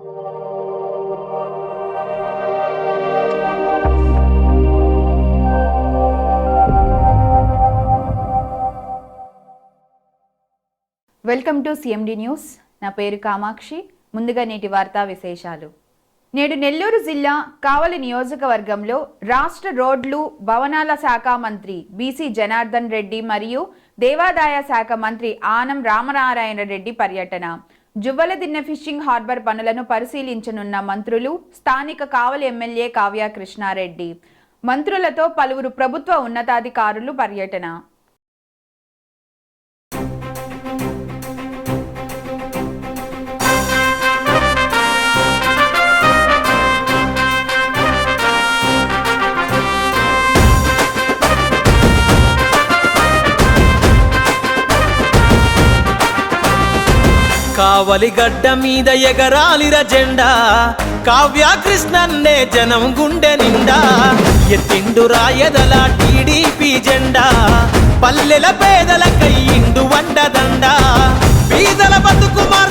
Welcome to CMD news. నా పేరు కామాక్షి. ముందుగా నేటి వార్తా విశేషాలు. నేడు నెల్లూరు జిల్లా కావలి నియోజకవర్గంలో రాష్ట్ర రోడ్లు భవనాల శాఖ మంత్రి బీసీ జనార్దన్ రెడ్డి మరియు దేవాదాయ శాఖ మంత్రి ఆనం రామనారాయణ రెడ్డి పర్యటన. జువ్వలదిన్న ఫిషింగ్ హార్బర్ పనులను పరిశీలించనున్న మంత్రులు స్థానిక కావలి ఎమ్మెల్యే కావ్య కృష్ణారెడ్డి మంత్రులతో పలువురు ప్రభుత్వ ఉన్నతాధికారులు పర్యటన. కావలి గడ్డ మీద ఎగరాలిర జెండా. కావ్య కృష్ణన్నే జనం గుండె నిండా. ఎత్తిండు రాయదల టీడీపీ జెండా. పల్లెల పేదల కయ్యిండు వండదండ. బీదల బతుకుమార్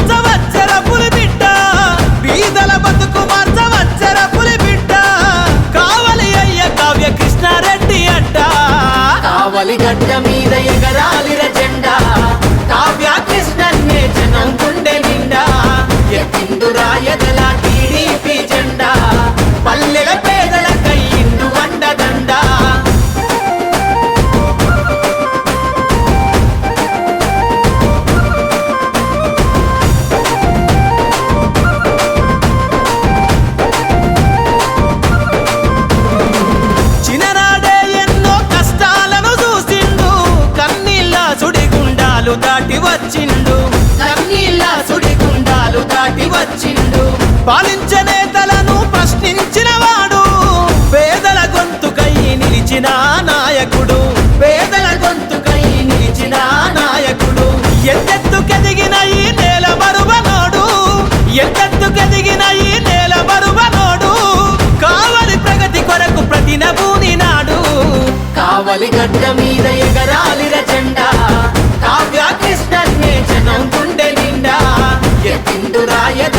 కొరకు ప్రతినభూని నాడు. కావలి గడ్డ మీద ఎగరాలిర జెండా కావ్య కృష్ణ జనం గుండె నిండా. ఎత్తిండు రాయదల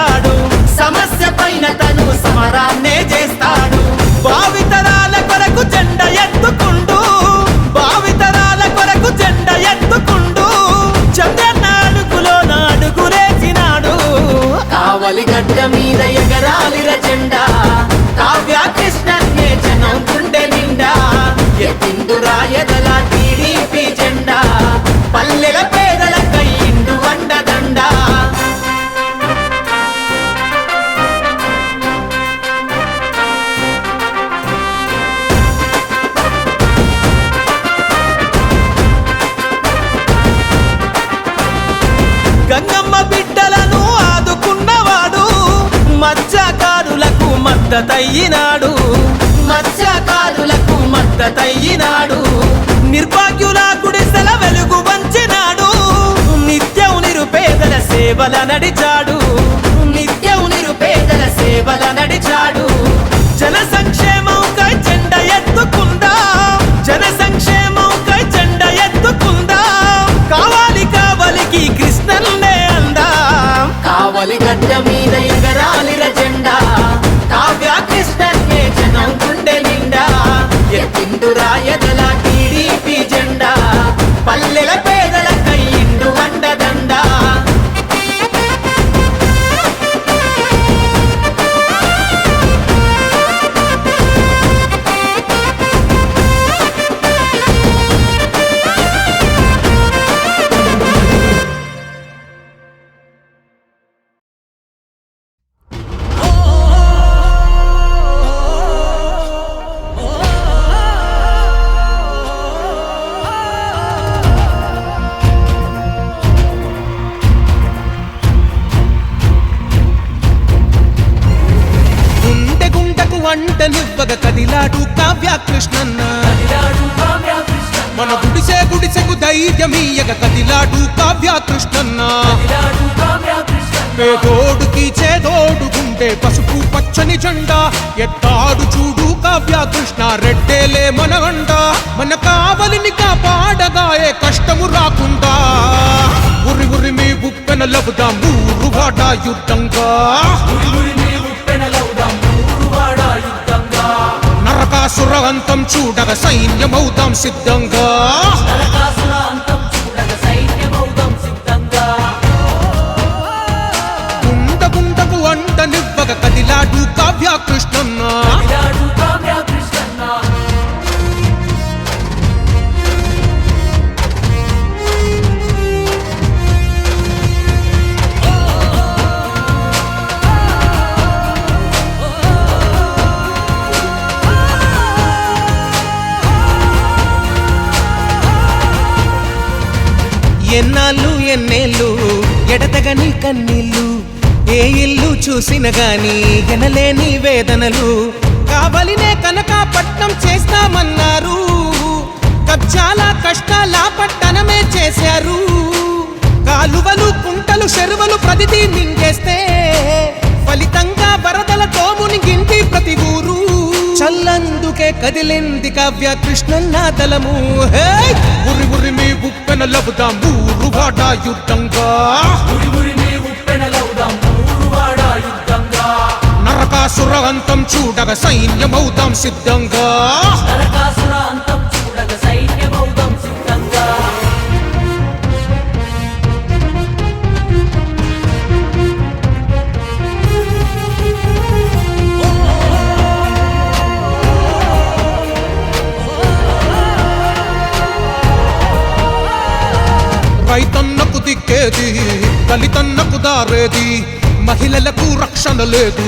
잘 ధైర్యమీయగ కదిలాడు కావ్య కృష్ణన్న. పేదోడుకి చేదోడుకుంటే పసుపు పచ్చని జెండా ఎత్తాడు చూడు కావ్య కృష్ణ రెడ్డేలే మన అండ మన కావలిని కాపాడగా ఏ కష్టము రాకుండా. ఉరి ఉరి మీ ఉప్పెన లబుదాం ఊరు యుద్ధంగా. నరకాసుర అంతం చూడగ సైన్యమవుతాం సిద్ధంగా. కృష్ణన్న ఎన్నాళ్ళు ఎన్నేళ్ళు ఎడతగని కన్నీళ్ళు ఏ ఇల్లు చూసిన గాని ఎనలేని వేదనలు. కావలినే కనక పట్నం చేస్తామన్నారు. కబ్జాల కష్టాల పట్టణమే చేశారు. కాలువలు కుంటలు చెరువులు ప్రతిదీ మింగేస్తే ఫలితంగా వరదలతో మునిగింటి ప్రతి ఊరు. చల్లందుకే కదిలింది కావ్య కృష్ణన్న దళము. హే! ఉరి ఉరి మీ ఉప్పెన లబుదాం ఊరు వాడ యుద్ధంగా నరకాసుర అంతం చూడగ సైన్యమవుదాం సిద్ధంగా. రైతన్నకు దిక్కేది దళితన్నకు దారేది మహిళలకు రక్షణ లేదు.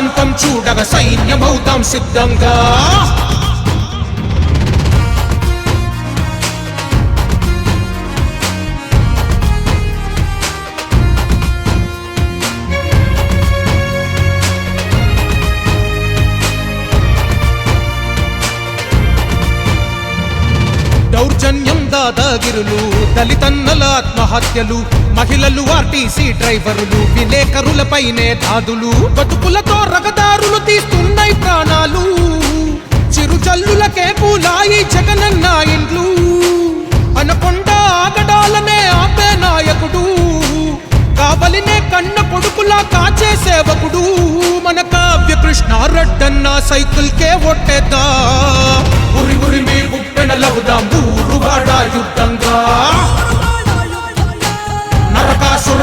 ప్రాంతం చూడగ సైన్యమవుతాం సిద్ధంగా. దౌర్జన్యం దాదాగిరులు దళితన్నల ఆత్మహత్యలు మహిళలు ఆర్టీసీ డ్రైవరులు విలేకరులపైనే దాదులు. బతుకులతో రగదారులు తీస్తున్నాయి ప్రాణాలు. చిరుచల్లులకే పూలాయి జగనన్న ఇండ్లు. అనకొండ ఆగడాలనే ఆపే నాయకుడు. కావలినే కన్న కొడుకులా కాచే సేవకుడు. మన కావ్య కృష్ణ రెడ్డన్న సైకిల్ కే ఒట్టేదా ఉరి ఉరి మీ ఉప్పెన లవుదాం ఊరు యుద్ధంగా.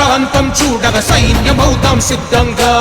ప్రాంతం చూడగ సైన్యమవుతాం సిద్ధంగా.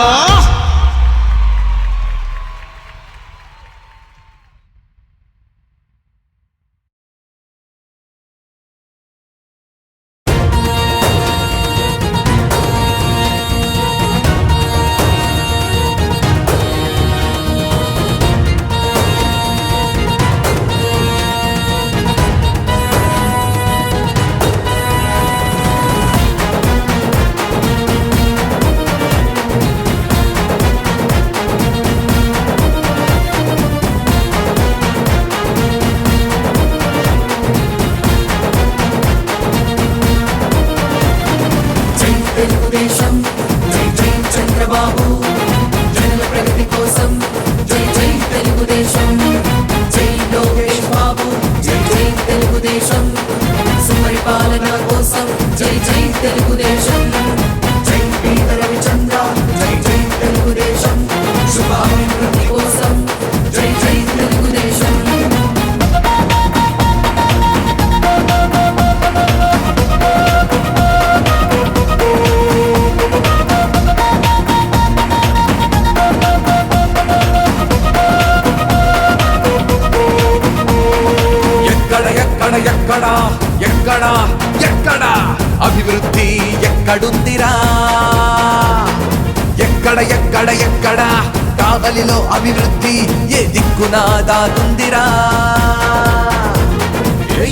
ఏ దాతుందిరా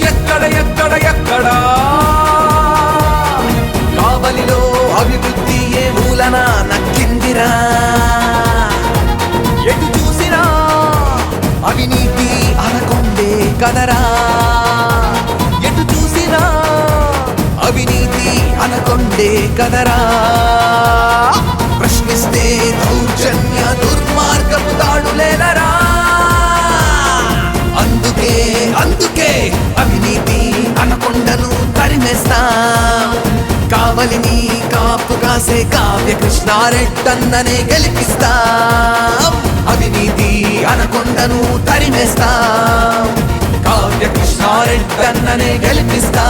ఎక్కడ ఎక్కడ ఎక్కడ? కావలిలో అభివృద్ధి ఏ మూలన నక్కిందిరా. ఎటు చూసినా అవినీతి అనకొండే కదరా. ఎటు చూసినా అవినీతి అనకొండే కదరా. ప్రశ్నిస్తే దౌర్జన్య దుర్మార్గపు తాడులేనరా అందుకే అందుకే అవినీతి అనకొండను తరిమేస్తా. కావలిని కాపు కాసే కావ్య కృష్ణారెడ్డన్ననే గెలిపిస్తా. అవినీతి అనకొండను తరిమేస్తా. కావ్య కృష్ణారెడ్డన్ననే గెలిపిస్తా.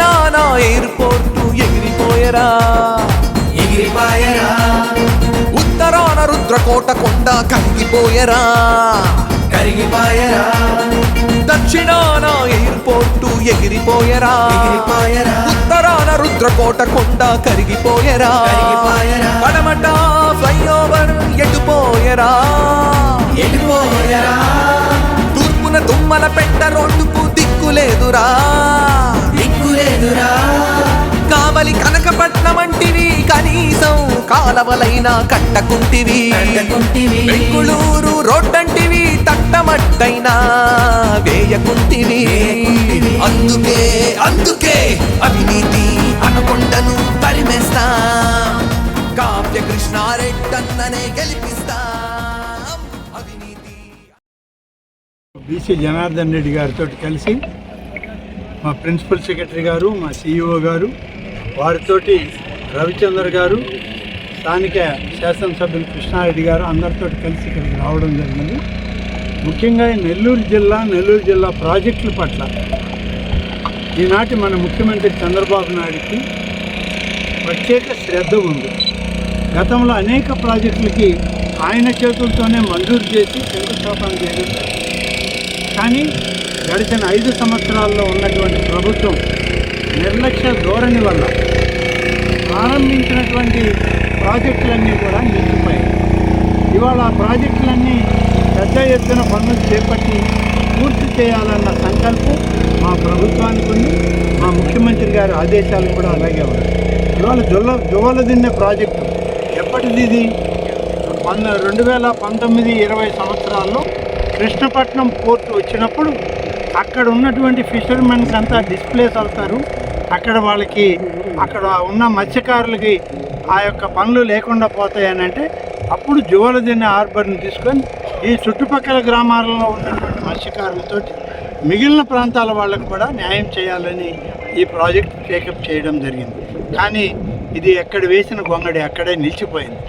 దక్షిణాన ఎయిర్పోర్టు ఎగిరిపోయరా. ఎగిరిపోయరా. ఉత్తరాన రుద్రకోట కొండ కరిగిపోయరా. కరిగిపోయరా. దక్షిణాన ఎయిర్పోర్టు ఎగిరిపోయరా. ఎగిరిపోయరా. ఉత్తరాన రుద్రకోట కొండ కరిగిపోయరా. కరిగిపోయరా. పడమట ఫ్లైఓవర్ ఎటుపోయరా ఎటుపోయరా తూర్పున తుమ్మల పెట్ట రోడ్డుకు దిక్కులేదురా దిక్కులేదురా కావలి కనకపట్నం అంటివి కనీసం కాలవలైనా కట్టకుంటివి. బెంగుళూరు రోడ్డంటివి తట్టమట్టైనా వేయకుంటివి. అందుకే అందుకే అవినీతి అనకొండను తరిమేస్తా. కావ్య కృష్ణారెడ్డన్ననే గెలిపిస్తా. అవినీతి. బీసీ జనార్దన్ రెడ్డి గారితో కలిసి మా ప్రిన్సిపల్ సెక్రటరీ గారు మా సిఇఓ గారు వారితోటి రవిచంద్ర గారు స్థానిక శాసనసభ్యులు కృష్ణారెడ్డి గారు అందరితో కలిసి ఇక్కడికి రావడం జరిగింది. ముఖ్యంగా నెల్లూరు జిల్లా నెల్లూరు జిల్లా ప్రాజెక్టుల పట్ల ఈనాటి మన ముఖ్యమంత్రి చంద్రబాబు నాయుడికి ప్రత్యేక శ్రద్ధ ఉంది. గతంలో అనేక ప్రాజెక్టులకి ఆయన చేతులతోనే మంజూరు చేసి శంకుస్థాపన చేయడం కానీ గడిచిన ఐదు సంవత్సరాల్లో ఉన్నటువంటి ప్రభుత్వం నిర్లక్ష్య ధోరణి వల్ల ప్రారంభించినటువంటి ప్రాజెక్టులన్నీ కూడా నిలిచిపోయాయి. ఇవాళ ఆ ప్రాజెక్టులన్నీ పెద్ద ఎత్తున పనులు చేపట్టి పూర్తి చేయాలన్న సంకల్పం మా ప్రభుత్వానికి ఉంది. మా ముఖ్యమంత్రి గారి ఆదేశాలు కూడా అలాగే ఉన్నాయి. ఇవాళ జొల్ల జువలదిన్నె ప్రాజెక్టు ఎప్పటిది ఇది? పంద రెండు వేల పంతొమ్మిది ఇరవై సంవత్సరాల్లో కృష్ణపట్నం పోర్టు వచ్చినప్పుడు అక్కడ ఉన్నటువంటి ఫిషర్మెన్కి అంతా డిస్ప్లేస్ అవుతారు. అక్కడ వాళ్ళకి అక్కడ ఉన్న మత్స్యకారులకి ఆ యొక్క పనులు లేకుండా పోతాయని అంటే అప్పుడు జువలదిన్నె హార్బర్ని తీసుకొని ఈ చుట్టుపక్కల గ్రామాలలో ఉన్నటువంటి మత్స్యకారులతో మిగిలిన ప్రాంతాల వాళ్ళకు కూడా న్యాయం చేయాలని ఈ ప్రాజెక్ట్ టేకప్ చేయడం జరిగింది. కానీ ఇది ఎక్కడ వేసిన గొంగడి అక్కడే నిలిచిపోయింది.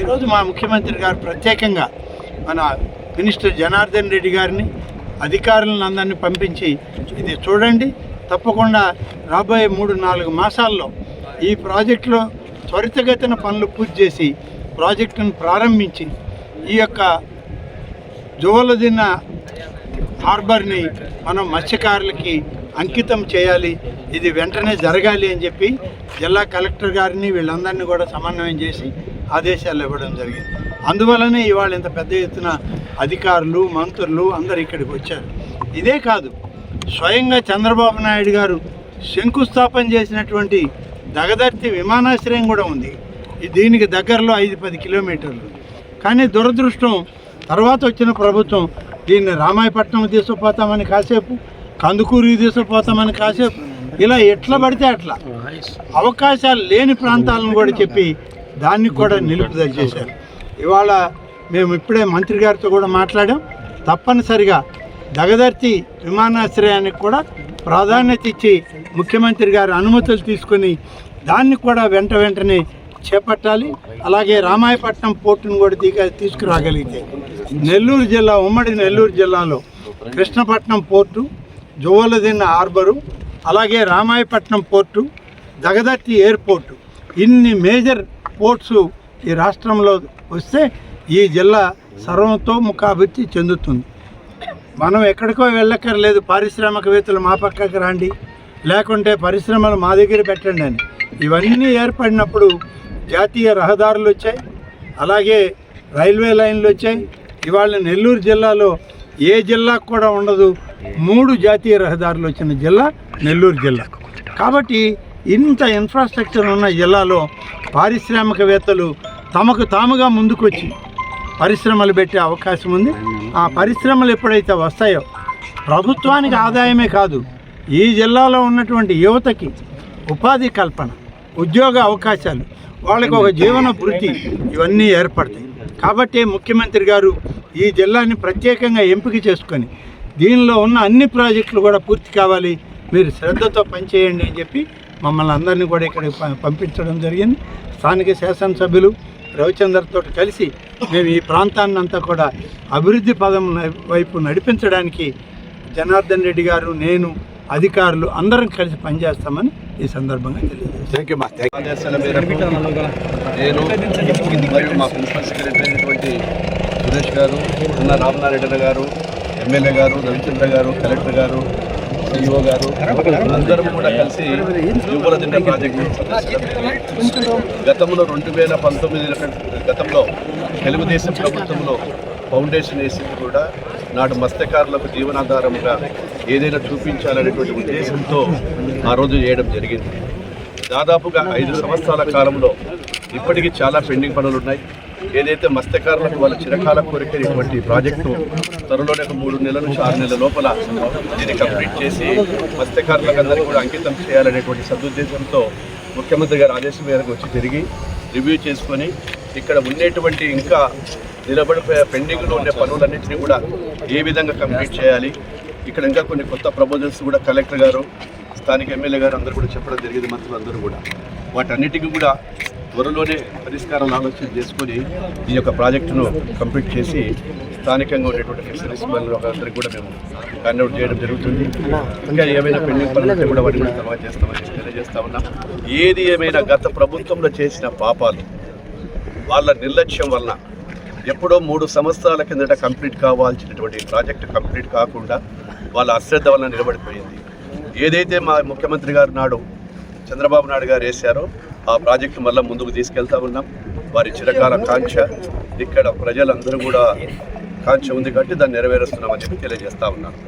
ఈరోజు మా ముఖ్యమంత్రి గారు ప్రత్యేకంగా మన మినిస్టర్ జనార్దన్ రెడ్డి గారిని అధికారులను అందరినీ పంపించి ఇది చూడండి. తప్పకుండా రాబోయే మూడు నాలుగు మాసాల్లో ఈ ప్రాజెక్టులో త్వరితగతిన పనులు పూర్తి చేసి ప్రాజెక్టును ప్రారంభించి ఈ యొక్క జువలదిన హార్బర్ని మనం మత్స్యకారులకి అంకితం చేయాలి. ఇది వెంటనే జరగాలి అని చెప్పి జిల్లా కలెక్టర్ గారిని వీళ్ళందరినీ కూడా సమన్వయం చేసి ఆదేశాలు ఇవ్వడం జరిగింది. అందువలనే ఇవాళ ఇంత పెద్ద ఎత్తున అధికారులు మంత్రులు అందరు ఇక్కడికి వచ్చారు. ఇదే కాదు స్వయంగా చంద్రబాబు నాయుడు గారు శంకుస్థాపన చేసినటువంటి దగదర్తి విమానాశ్రయం కూడా ఉంది. దీనికి దగ్గరలో ఐదు పది కిలోమీటర్లు. కానీ దురదృష్టం తర్వాత వచ్చిన ప్రభుత్వం దీన్ని రామాయపట్నం తీసుకుపోతామని కాసేపు కందుకూరు తీసుకుపోతామని కాసేపు. ఇలా ఎట్లా పడితే అట్లా. అవకాశాలు లేని ప్రాంతాలను కూడా చెప్పి దాన్ని కూడా నిలుపుదల చేశారు. ఇవాళ మేము ఇప్పుడే మంత్రి గారితో కూడా మాట్లాడాం. తప్పనిసరిగా దగదర్తి విమానాశ్రయానికి కూడా ప్రాధాన్యత ఇచ్చి ముఖ్యమంత్రి గారి అనుమతులు తీసుకొని దాన్ని కూడా వెంట వెంటనే చేపట్టాలి. అలాగే రామాయపట్నం పోర్టును కూడా తీగ తీసుకురాగలిగితే నెల్లూరు జిల్లా ఉమ్మడి నెల్లూరు జిల్లాలో కృష్ణపట్నం పోర్టు జువలదిన్న హార్బరు అలాగే రామాయపట్నం పోర్టు దగదర్తి ఎయిర్పోర్టు. ఇన్ని మేజర్ పోర్ట్స్ ఈ రాష్ట్రంలో వస్తే ఈ జిల్లా సర్వంతో ముఖాభివృద్ధి చెందుతుంది. మనం ఎక్కడికో వెళ్ళక్కర్లేదు పారిశ్రామికవేత్తలు మా పక్కకి రండి లేకుంటే పరిశ్రమలు మా దగ్గర పెట్టండి అని. ఇవన్నీ ఏర్పడినప్పుడు జాతీయ రహదారులు వచ్చాయి అలాగే రైల్వే లైన్లు వచ్చాయి. ఇవాళ నెల్లూరు జిల్లాలో ఏ జిల్లాకు కూడా ఉండదు మూడు జాతీయ రహదారులు వచ్చిన జిల్లా నెల్లూరు జిల్లా. కాబట్టి ఇంత ఇన్ఫ్రాస్ట్రక్చర్ ఉన్న జిల్లాలో పారిశ్రామికవేత్తలు తమకు తాముగా ముందుకొచ్చి పరిశ్రమలు పెట్టే అవకాశం ఉంది. ఆ పరిశ్రమలు ఎప్పుడైతే వస్తాయో ప్రభుత్వానికి ఆదాయమే కాదు ఈ జిల్లాలో ఉన్నటువంటి యువతకి ఉపాధి కల్పన ఉద్యోగ అవకాశాలు వాళ్ళకి ఒక జీవన వృత్తి ఇవన్నీ ఏర్పడతాయి. కాబట్టి ముఖ్యమంత్రి గారు ఈ జిల్లాని ప్రత్యేకంగా ఎంపిక చేసుకొని దీనిలో ఉన్న అన్ని ప్రాజెక్టులు కూడా పూర్తి కావాలి. మీరు శ్రద్ధతో పనిచేయండి అని చెప్పి మమ్మల్ని అందరినీ కూడా ఇక్కడికి ప- పంపించడం జరిగింది. స్థానిక శాసనసభ్యులు రవిచందర్తో కలిసి మేము ఈ ప్రాంతాన్ని అంతా కూడా అభివృద్ధి పదం వైపు నడిపించడానికి జనార్దన్ రెడ్డి గారు నేను అధికారులు అందరం కలిసి పనిచేస్తామని ఈ సందర్భంగా తెలియజేస్తాను నేను మా ప్రిన్సిపల్ సెక్రటరీ అయినటువంటి సురేష్ గారు ఉన్న గారు ఎమ్మెల్యే గారు రవిచంద్ర గారు కలెక్టర్ గారు సిఇఓ గారు అందరం కూడా కలిసి యువరదిండ ప్రాజెక్టు గతంలో రెండు వేల పంతొమ్మిది గతంలో తెలుగుదేశం ప్రభుత్వంలో ఫౌండేషన్ వేసింది కూడా నాడు మత్స్యకారులకు జీవనాధారముగా ఏదైనా చూపించాలనేటువంటి ఉద్దేశంతో ఆ రోజు చేయడం జరిగింది. దాదాపుగా ఐదు సంవత్సరాల కాలంలో ఇప్పటికీ చాలా పెండింగ్ పనులు ఉన్నాయి. ఏదైతే మత్స్యకారులకు వాళ్ళ చిరకాల కోరికైనటువంటి ప్రాజెక్టు త్వరలోనే ఒక మూడు నెలల నుంచి ఆరు నెలల లోపల దీన్ని కంప్లీట్ చేసి మత్స్యకారులకు అందరికీ కూడా అంకితం చేయాలనేటువంటి సదుద్దేశంతో ముఖ్యమంత్రి గారి ఆదేశం మేరకు వచ్చి తిరిగి రివ్యూ చేసుకొని ఇక్కడ ఉండేటువంటి ఇంకా నిలబడిపోయే పెండింగ్లో ఉండే పనులన్నింటినీ కూడా ఏ విధంగా కంప్లీట్ చేయాలి ఇక్కడ ఇంకా కొన్ని కొత్త ప్రపోజల్స్ కూడా కలెక్టర్ గారు స్థానిక ఎమ్మెల్యే గారు అందరూ కూడా చెప్పడం జరిగింది మంత్రులు అందరూ కూడా. వాటన్నిటికీ కూడా త్వరలోనే పరిష్కారం ఆలోచన చేసుకొని ఈ యొక్క ప్రాజెక్టును కంప్లీట్ చేసి స్థానికంగా ఉండేటువంటి ఫిషరీస్ అందరికీ కూడా మేము అవుట్ చేయడం జరుగుతుంది. ఇంకా ఏమైనా పెండింగ్ పనులు కూడా వాటిని కూడా తర్వాత చేస్తామని తెలియజేస్తా ఉన్నాం. ఏది ఏమైనా గత ప్రభుత్వంలో చేసిన పాపాలు వాళ్ళ నిర్లక్ష్యం వలన ఎప్పుడో మూడు సంవత్సరాల కిందట కంప్లీట్ కావాల్సినటువంటి ప్రాజెక్టు కంప్లీట్ కాకుండా వాళ్ళ అశ్రద్ధ వలన నిలబడిపోయింది. ఏదైతే మా ముఖ్యమంత్రి గారు నాడు చంద్రబాబు నాయుడు గారు వేశారో ఆ ప్రాజెక్టు మళ్ళీ ముందుకు తీసుకెళ్తా ఉన్నాం. వారి చిరకాల కాంక్ష ఇక్కడ ప్రజలందరూ కూడా కాంక్ష ఉంది కాబట్టి దాన్ని నెరవేరుస్తున్నామని చెప్పి తెలియజేస్తా ఉన్నాను